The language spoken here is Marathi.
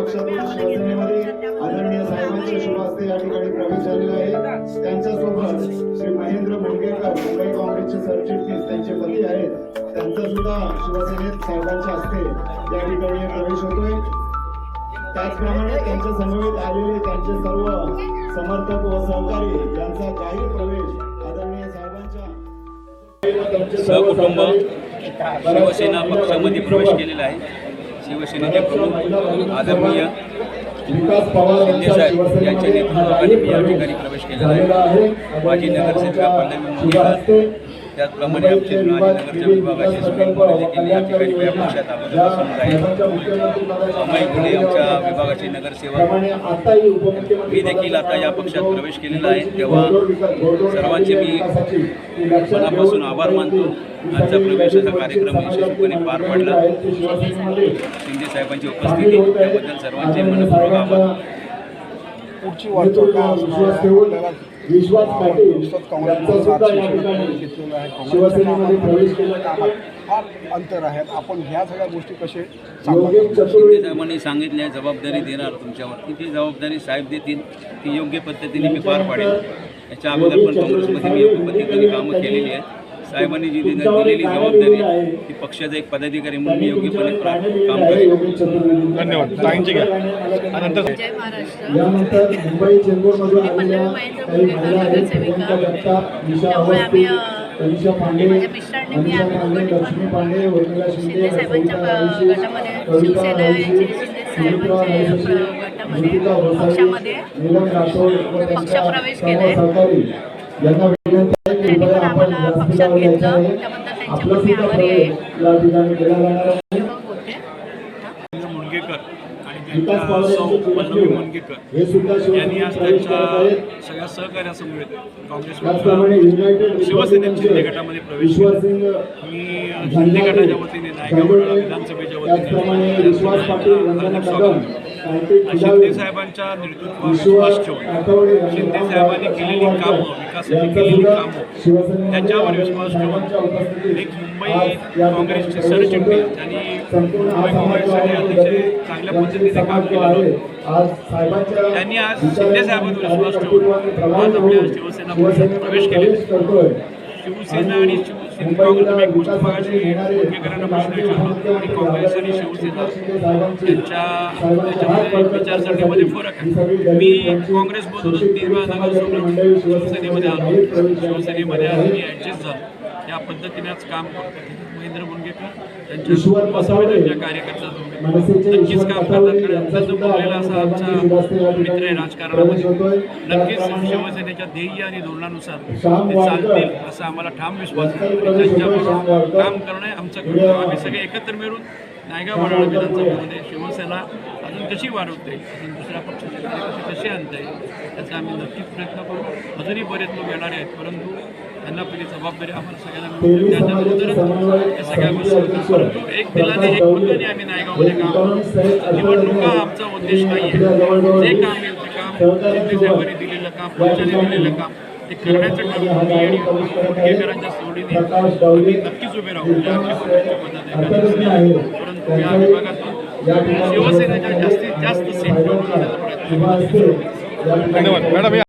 पक्षातून शिवसेनेमध्ये आदरणीय साहेबांच्या शुभास्ते या ठिकाणी प्रवेश झालेला आहे. त्यांच्यासोबत श्री महेंद्र मुंडगेकर मुंबई काँग्रेसचे सरचिटणीस त्यांचे पती आहेत. त्यांचा सुद्धा शिवसेनेत साहेबांच्या हस्ते या ठिकाणी प्रवेश होतोय. त्याचप्रमाणे त्यांच्या समवेत आलेले त्यांचे सर्व समर्थक व सहकारी यांचा जाहीर प्रवेश आदरणीय साहेबांच्या सहकुटुंब शिवसेना पक्षामध्ये प्रवेश केलेला आहे. शिवसेनेचे प्रमुख आदरणीय विकास पवार यांचा शिंदेसाहेब यांच्या नेतृत्वाखाली मी या ठिकाणी प्रवेश केलेला आहे. माजी नगरसेविका मुंडगेकर त्याचप्रमाणे आमचे नगरच्या विभागाचे सुनील मोरे देखील या ठिकाणी अगोदरपासून आहेत अमय गुणे आमच्या विभागाचे नगरसेवक. मी देखील आता या पक्षात प्रवेश केलेला आहे. तेव्हा सर्वांचे मी मनापासून आभार मानतो. आजचा प्रवेशाचा कार्यक्रम यशस्वीपणे पार पडला. शिंदे साहेबांची उपस्थिती त्याबद्दल सर्वांचे मनपूर्वक आभार. पुढची वाटचाल काय असणार आहे? आपल्याला विश्वास पाटील नुसतंच यांचा सुद्धा या ठिकाणी घेतलेलं आहे. शिवसेनेमध्ये प्रवेश केला कामात फार अंतर आहेत. आपण ह्या सगळ्या गोष्टी कसे साहेबांनी सांगितले जबाबदारी देणार तुमच्यावर. ती जबाबदारी साहेब देतील ती योग्य पद्धतीने मी पार पाडेल. याच्या अगोदर पण काँग्रेसमध्ये मी योग्य पद्धतीने कामं केलेली आहेत. साहेबांनी जी दिली- दिलेली जबाबदारी ती पक्षाचा एक पदाधिकारी म्हणून मी योग्यपणे प्रा- काम करेन धन्यवाद. घ्या. जय महाराष्ट्र पल्लवी महेंद्र नगरसेविका. त्यामुळे आम्ही, माझ्या मिस्टरांनी मी आम्ही शिंदे साहेबांच्या गटामध्ये शिवसेना यांचे शिंदे गटामध्ये पक्षामध्ये पक्षप्रवेश विनंती आहे आम्हाला पक्षात घेतलं. त्याबद्दल त्यांचे आपला पण मी सुद्धा आभारी आहे. बोलते मुनगेकर त्यांच्या यांनी आज सगळ्या सहकार्यासमवेत त्याचप्रमाणे काँग्रेस युनायटेड शिवसेनेत शिंदे गटामध्ये प्रवेश केला मी शिंदे गटाच्या वतीने नायगाव विधानसभेच्या त्याचप्रमाणे विश्वास पाटील वतीने शिंदे साहेबांच्या नेतृत्वावर शिंदे साहेबांनी केलेली कामं विकासाची केलेली कामं त्यांच्यावर विश्वास ठेवून एक मुंबई काँग्रेसचे सरचिटणीस. आणि मुंबई काँग्रेससाठी आहे अतिशय चांगल्या पद्धतीने काम केलं त्यांनी आज शिंदे साहेबांवर आणि विश्वास ठेवून आज आपल्या शिवसेना प्रवेश करतोय. शिवसेना आणि शिवसेना मुंबईला एक गोष्ट आणि काँग्रेस आणि शिवसेना त्यांच्या त्याच्यामध्ये विचारसरणीमध्ये फरक आहे. मी काँग्रेसमधूनच तीन शिवसेनेमध्ये आलो. शिवसेनेमध्ये आलो. मी ॲडजस्ट झालो या पद्धतीने आज काम करतो महेंद्र मुनगेकर त्यांच्या कार्यकर्त्यांसोबत नक्कीच काम करतात. त्यांचं सुद्धा बोललेला असा आमचा मित्र आहे राजकारणामध्ये. नक्कीच शिवसेनेच्या ध्येय आणि धोरणानुसार ते चालतील असं आम्हाला ठाम विश्वास आहे. वाडकर. काम करणं आमचं कर्तव्य आम्ही सगळे एकत्र मिळून नायगाव वडाळा विधानसभेमध्ये शिवसेना अजून कशी वाढवता अजून दुसऱ्या पक्षाचे कार्यकर्ते कसे आणता येईल त्याचा आम्ही नक्कीच प्रयत्न करू. अजूनही बरेच लोक येणारे आहेत परंतु त्यांना पहिली जबाबदारी आम्हाला सगळ्यांना सगळ्या गोष्टी एक दिलाने एक मुद्द्याने आम्ही नायगावमध्ये काम निवडणुका आमचा उद्देश नाही आहे जे काम येईल ते काम. दिलेलं काम दिलेलं काम ते करण्याचं ठरवून मी आणि सोडीने आम्ही नक्कीच उभे राहू. परंतु या विभागातून शिवसेनेच्या जास्तीत जास्त सीट प्रयत्न करू. धन्यवाद. मॅडम या